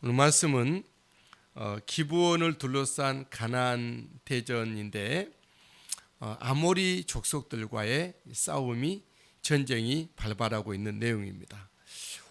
오늘 말씀은 어, 기부원을 둘러싼 가나안 대전인데 어, 아모리 족속들과의 싸움이 전쟁이 발발하고 있는 내용입니다.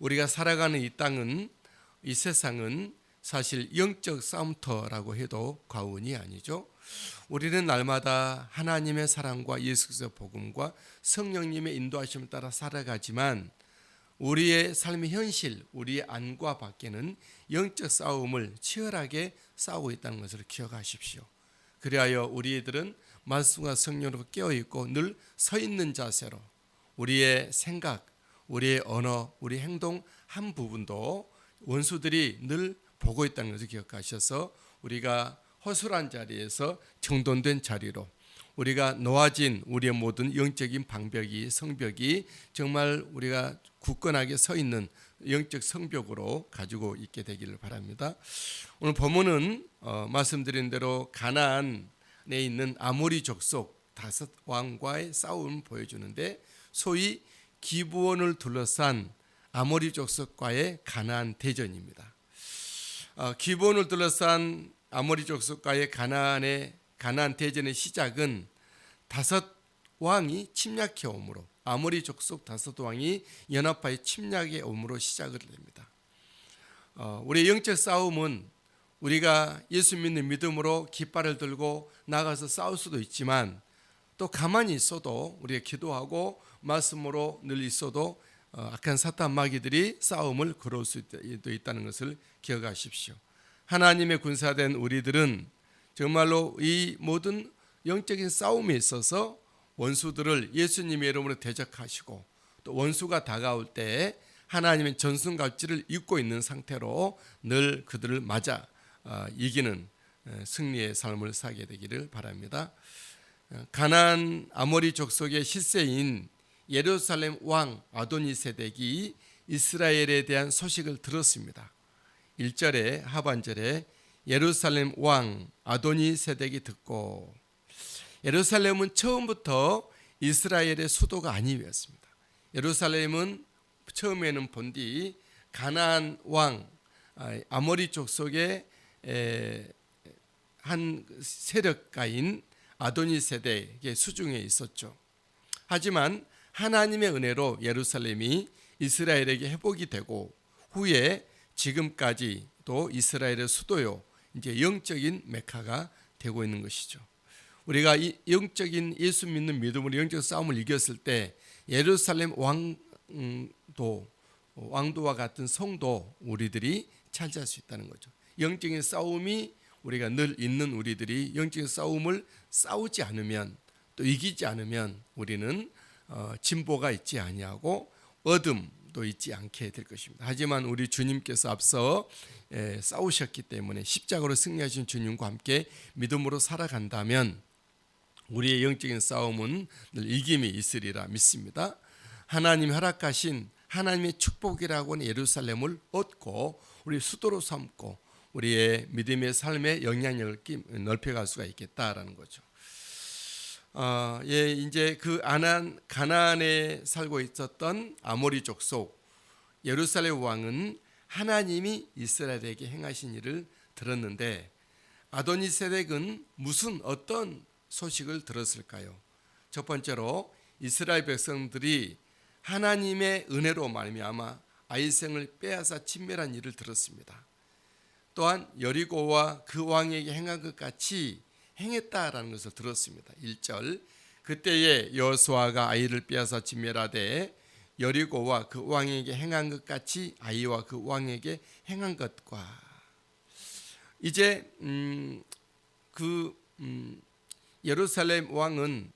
우리가 살아가는 이 땅은 이 세상은 사실 영적 싸움터라고 해도 과언이 아니죠. 우리는 날마다 하나님의 사랑과 예수 그리스도 복음과 성령님의 인도하심을 따라 살아가지만 우리의 삶의 현실, 우리의 안과 밖에는 영적 싸움을 치열하게 싸우고 있다는 것을 기억하십시오. 그리하여 우리들은 말씀과 성령으로 깨어 있고 늘 서 있는 자세로 우리의 생각, 우리의 언어, 우리 행동 한 부분도 원수들이 늘 보고 있다는 것을 기억하셔서 우리가 허술한 자리에서 정돈된 자리로 우리가 놓아진 우리의 모든 영적인 방벽이 성벽이 정말 우리가 굳건하게 서 있는 영적 성벽으로 가지고 있게 되기를 바랍니다. 오늘 본문은 어, 말씀드린 대로 가나안에 있는 아모리 족속 다섯 왕과의 싸움 보여주는데 소위 기부원을 둘러싼 아모리 족속과의 가나안 대전입니다. 어, 기부원을 둘러싼 아모리 족속과의 가나안의 가나안 대전의 시작은 다섯 왕이 침략해 오므로 아모리 족속 다섯 왕이 연합하여 침략해 오므로 시작을 됩니다. 어, 우리의 영적 싸움은 우리가 예수 믿는 믿음으로 깃발을 들고 나가서 싸울 수도 있지만 또 가만히 있어도 우리가 기도하고 말씀으로 늘 있어도 어, 악한 사탄 마귀들이 싸움을 걸어올 수도 있다는 것을 기억하십시오. 하나님의 군사된 우리들은 정말로 이 모든 영적인 싸움에 있어서 원수들을 예수님의 이름으로 대적하시고 또 원수가 다가올 때 하나님의 전승갑지를 입고 있는 상태로 늘 그들을 맞아 어, 이기는 어, 승리의 삶을 살게 되기를 바랍니다. 어, 가나안 아모리 족속의 실세인 예루살렘 왕 아도니세덱이 이스라엘에 대한 소식을 들었습니다. 1절에 하반절에 예루살렘 왕 아도니 세덱이 듣고 예루살렘은 처음부터 이스라엘의 수도가 아니었습니다. 예루살렘은 처음에는 본디 가나안 왕 아모리 족속의 한 세력가인 아도니세덱의 수중에 있었죠. 하지만 하나님의 은혜로 예루살렘이 이스라엘에게 회복이 되고 후에 지금까지 또 이스라엘의 수도요 이제 영적인 메카가 되고 있는 것이죠. 우리가 이 영적인 예수 믿는 믿음으로 영적 싸움을 이겼을 때 예루살렘 왕도 왕도와 같은 성도 우리들이 차지할 수 있다는 거죠. 영적인 싸움이 우리가 늘 있는 우리들이 영적인 싸움을 싸우지 않으면 또 이기지 않으면 우리는 어, 진보가 있지 아니하고 어둠 도 있지 않게 될 것입니다. 하지만 우리 주님께서 앞서 에, 싸우셨기 때문에 십자가로 승리하신 주님과 함께 믿음으로 살아간다면 우리의 영적인 싸움은 늘 이김이 있으리라 믿습니다. 하나님 허락하신 하나님의 축복이라고는 예루살렘을 얻고 우리 수도로 삼고 우리의 믿음의 삶의 영향력을 넓혀갈 수가 있겠다라는 거죠. 어, 예, 이제 그 아난 가나안에 살고 있었던 아모리 족속 예루살렘 왕은 하나님이 이스라엘에게 행하신 일을 들었는데 아도니세덱은 무슨 어떤 소식을 들었을까요? 첫 번째로 이스라엘 백성들이 하나님의 은혜로 말미암아 아이생을 빼앗아 침멸한 일을 들었습니다. 또한 여리고와 그 왕에게 행한 것 같이 행했다라는 것을 들었습니다. 1절 그때에 여호수아가 아이를 빼앗아 진멸하되 여리고와 그 왕에게 행한 것 같이 아이와 그 왕에게 행한 것과 이제 음, 그 음, 예루살렘 왕은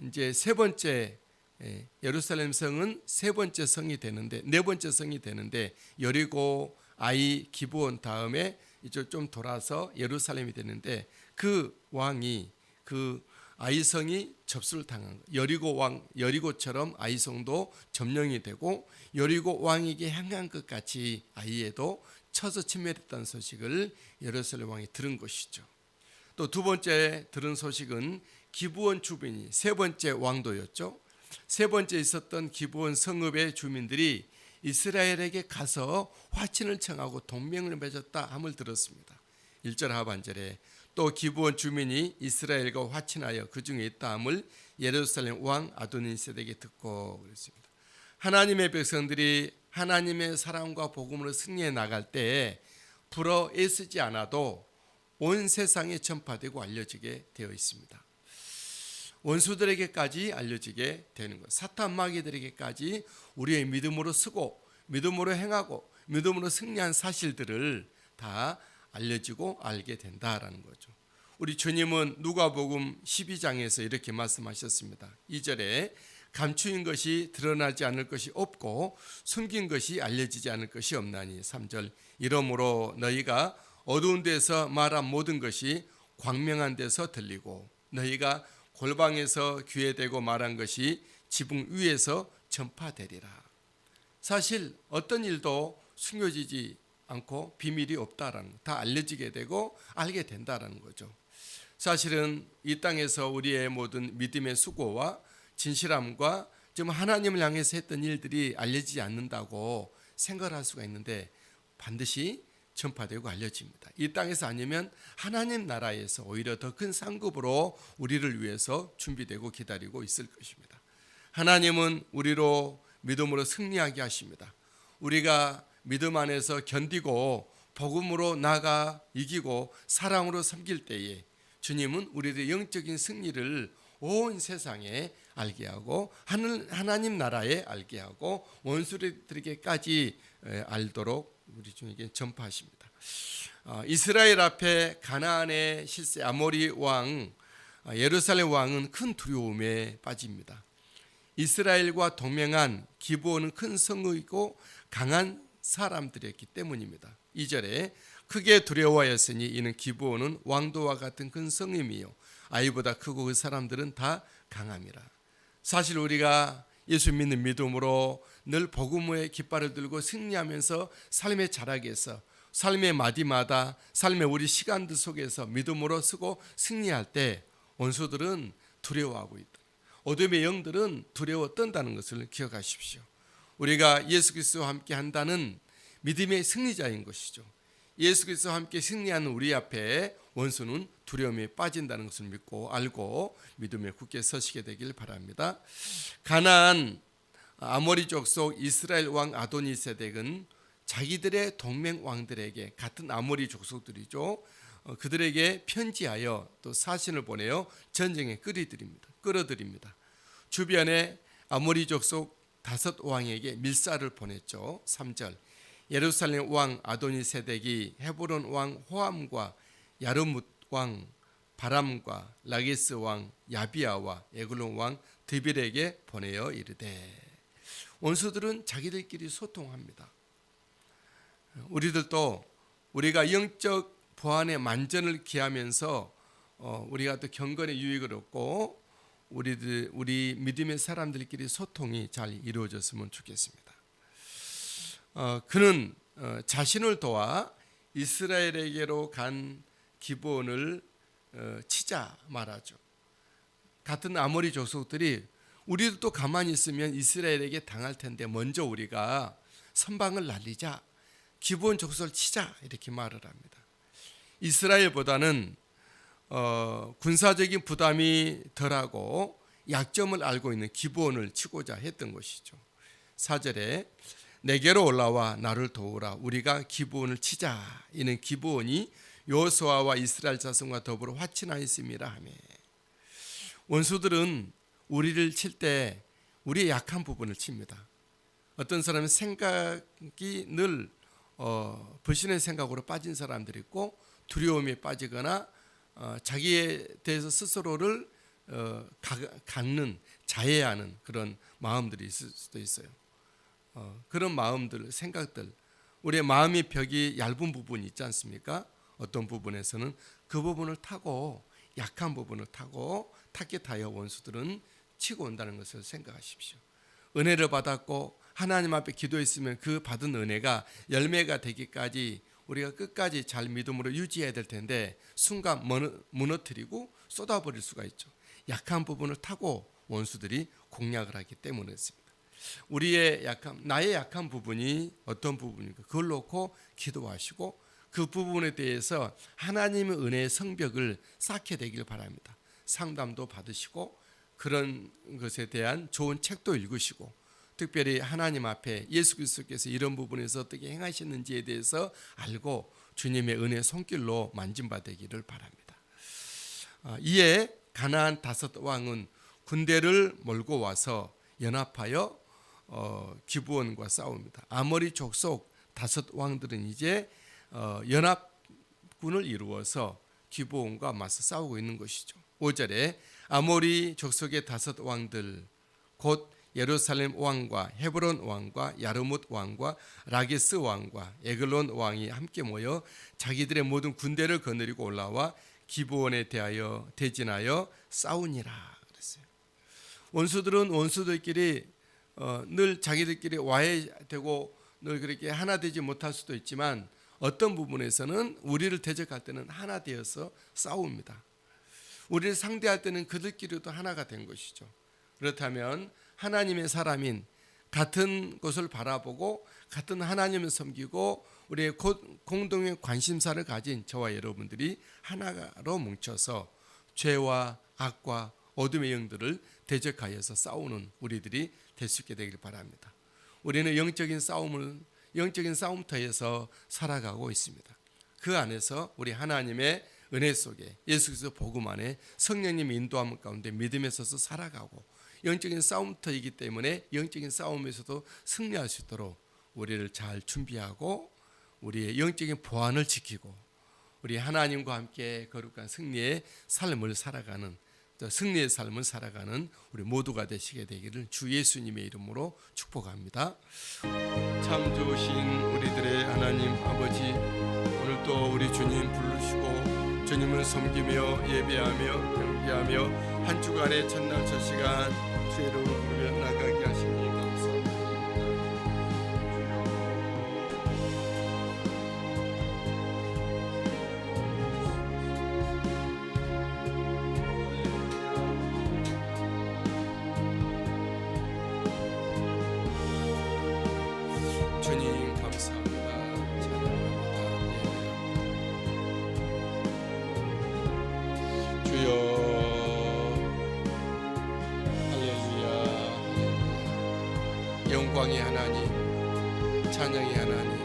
이제 세 번째 예, 예루살렘 성은 세 번째 성이 되는데 네 번째 성이 되는데 여리고 아이 기브온 다음에 이제 좀 돌아서 예루살렘이 되는데 그 왕이 그 아이성이 접수를 당한 거. 여리고 왕 여리고처럼 아이성도 점령이 되고 여리고 왕에게 향한 것 같이 아이에도 쳐서 침멸했다는 소식을 예루살렘 왕이 들은 것이죠. 또 두 번째 들은 소식은 기부원 주민이 세 번째 왕도였죠. 세 번째 있었던 기부원 성읍의 주민들이 이스라엘에게 가서 화친을 청하고 동맹을 맺었다 함을 들었습니다. 1절 하반절에 또 기브온 주민이 이스라엘과 화친하여 그 중에 있다 함을 예루살렘 왕 아도니세덱이 듣고 그랬습니다. 하나님의 백성들이 하나님의 사랑과 복음으로 승리해 나갈 때 불어 애쓰지 않아도 온 세상에 전파되고 알려지게 되어 있습니다. 원수들에게까지 알려지게 되는 것. 사탄 마귀들에게까지 우리의 믿음으로 쓰고 믿음으로 행하고 믿음으로 승리한 사실들을 다 알려지고 알게 된다라는 거죠. 우리 주님은 누가복음 12장에서 이렇게 말씀하셨습니다. 2절에 감추인 것이 드러나지 않을 것이 없고 숨긴 것이 알려지지 않을 것이 없나니 3절 이러므로 너희가 어두운 데서 말한 모든 것이 광명한 데서 들리고 너희가 골방에서 귀에 대고 말한 것이 지붕 위에서 전파되리라. 사실 어떤 일도 숨겨지지 않고 비밀이 없다라는 다 알려지게 되고 알게 된다라는 거죠. 사실은 이 땅에서 우리의 모든 믿음의 수고와 진실함과 지금 하나님을 향해서 했던 일들이 알려지지 않는다고 생각을 할 수가 있는데 반드시 전파되고 알려집니다. 이 땅에서 아니면 하나님 나라에서 오히려 더 큰 상급으로 우리를 위해서 준비되고 기다리고 있을 것입니다. 하나님은 우리로 믿음으로 승리하게 하십니다. 우리가 믿음 안에서 견디고 복음으로 나가 이기고 사랑으로 섬길 때에 주님은 우리의 영적인 승리를 온 세상에 알게 하고 하늘 하나님 나라에 알게 하고 원수들에게까지 알도록 우리 중에게 전파하십니다. 어, 이스라엘 앞에 가나안의 실세 아모리 왕 어, 예루살렘 왕은 큰 두려움에 빠집니다. 이스라엘과 동맹한 기브온은 큰 성이고 강한 사람들이었기 때문입니다. 2절에 크게 두려워하였으니 이는 기브온은 왕도와 같은 큰 성임이요 아이보다 크고 그 사람들은 다 강함이라. 사실 우리가 예수 믿는 믿음으로 늘 복음의 깃발을 들고 승리하면서 삶의 자락에서 삶의 마디마다 삶의 우리 시간들 속에서 믿음으로 쓰고 승리할 때 원수들은 두려워하고 있다. 어둠의 영들은 두려워 떤다는 것을 기억하십시오. 우리가 예수 그리스도와 함께 한다는 믿음의 승리자인 것이죠. 예수 그리스도와 함께 승리하는 우리 앞에 원수는 두려움에 빠진다는 것을 믿고 알고 믿음에 굳게 서시게 되길 바랍니다. 가나안 아모리 족속 이스라엘 왕 아도니 세덱은 자기들의 동맹 왕들에게 같은 아모리 족속들이죠. 어, 그들에게 편지하여 또 사신을 보내어 전쟁에 끌이드립니다. 끌어들입니다. 주변에 아모리 족속 다섯 왕에게 밀사를 보냈죠. 3절 예루살렘 왕 아도니세덱이 헤브론 왕 호암과 야르뭇 왕 바람과 라게스 왕 야비아와 에글론 왕 드빌에게 보내어 이르되 원수들은 자기들끼리 소통합니다. 우리들도 우리가 영적 보안의 만전을 기하면서 어, 우리가 또 경건의 유익을 얻고 우리들 우리 믿음의 사람들끼리 소통이 잘 이루어졌으면 좋겠습니다. 어, 그는 어, 자신을 도와 이스라엘에게로 간 기본을 어, 치자 말하죠. 같은 아모리 족속들이 우리도 또 가만히 있으면 이스라엘에게 당할 텐데 먼저 우리가 선방을 날리자 기본 족속을 치자 이렇게 말을 합니다. 이스라엘보다는 어, 군사적인 부담이 덜하고 약점을 알고 있는 기본을 치고자 했던 것이죠. 4절에 내게로 올라와 나를 도우라 우리가 기브온을 치자 이는 기브온이 요수아와 이스라엘 자손과 더불어 화친하였음이라 하며 원수들은 우리를 칠 때 우리의 약한 부분을 칩니다. 어떤 사람은 생각이 늘 어, 불신의 생각으로 빠진 사람들이 있고 두려움에 빠지거나 어, 자기에 대해서 스스로를 어, 갖는 자해하는 그런 마음들이 있을 수도 있어요. 어, 그런 마음들, 생각들, 우리의 마음의 벽이 얇은 부분이 있지 않습니까? 어떤 부분에서는 그 부분을 타고 약한 부분을 타고 타겟하여 원수들은 치고 온다는 것을 생각하십시오. 은혜를 받았고 하나님 앞에 기도했으면 그 받은 은혜가 열매가 되기까지 우리가 끝까지 잘 믿음으로 유지해야 될 텐데 순간 무너뜨리고 쏟아버릴 수가 있죠. 약한 부분을 타고 원수들이 공략을 하기 때문이었습니다. 우리의 약한 나의 약한 부분이 어떤 부분인가 그걸 놓고 기도하시고 그 부분에 대해서 하나님의 은혜의 성벽을 쌓게 되길 바랍니다. 상담도 받으시고 그런 것에 대한 좋은 책도 읽으시고 특별히 하나님 앞에 예수 그리스도께서 이런 부분에서 어떻게 행하셨는지에 대해서 알고 주님의 은혜 손길로 만진받기를 바랍니다. 아, 이에 가나안 다섯 왕은 군대를 몰고 와서 연합하여 어, 기부원과 싸웁니다. 아모리 족속 다섯 왕들은 이제 어, 연합군을 이루어서 기부원과 맞서 싸우고 있는 것이죠. 5절에 아모리 족속의 다섯 왕들 곧 예루살렘 왕과 헤브론 왕과 야르뭇 왕과 라게스 왕과 에글론 왕이 함께 모여 자기들의 모든 군대를 거느리고 올라와 기브온에 대하여 대진하여 싸우니라 그랬어요. 원수들은 원수들끼리 어, 늘 자기들끼리 와해되고 늘 그렇게 하나 되지 못할 수도 있지만 어떤 부분에서는 우리를 대적할 때는 하나 되어서 싸웁니다. 우리를 상대할 때는 그들끼리도 하나가 된 것이죠. 그렇다면 하나님의 사람인 같은 것을 바라보고 같은 하나님을 섬기고 우리의 공동의 관심사를 가진 저와 여러분들이 하나로 뭉쳐서 죄와 악과 어둠의 영들을 대적하여서 싸우는 우리들이 될 수 있게 되길 바랍니다. 우리는 영적인 싸움을 영적인 싸움터에서 살아가고 있습니다. 그 안에서 우리 하나님의 은혜 속에 예수 그리스도 복음 안에 성령님 인도함 가운데 믿음에 서서 살아가고 영적인 싸움터이기 때문에 영적인 싸움에서도 승리할 수 있도록 우리를 잘 준비하고 우리의 영적인 보안을 지키고 우리 하나님과 함께 거룩한 승리의 삶을 살아가는 승리의 삶을 살아가는 우리 모두가 되시게 되기를 주 예수님의 이름으로 축복합니다. 참 좋으신 우리들의 하나님 아버지 오늘 또 우리 주님 부르시고 주님을 섬기며 예배하며 경배하며 한 주간의 첫날 첫 시간 주의로 나가게 감사합니다. 영광의 하나님 찬양의 하나님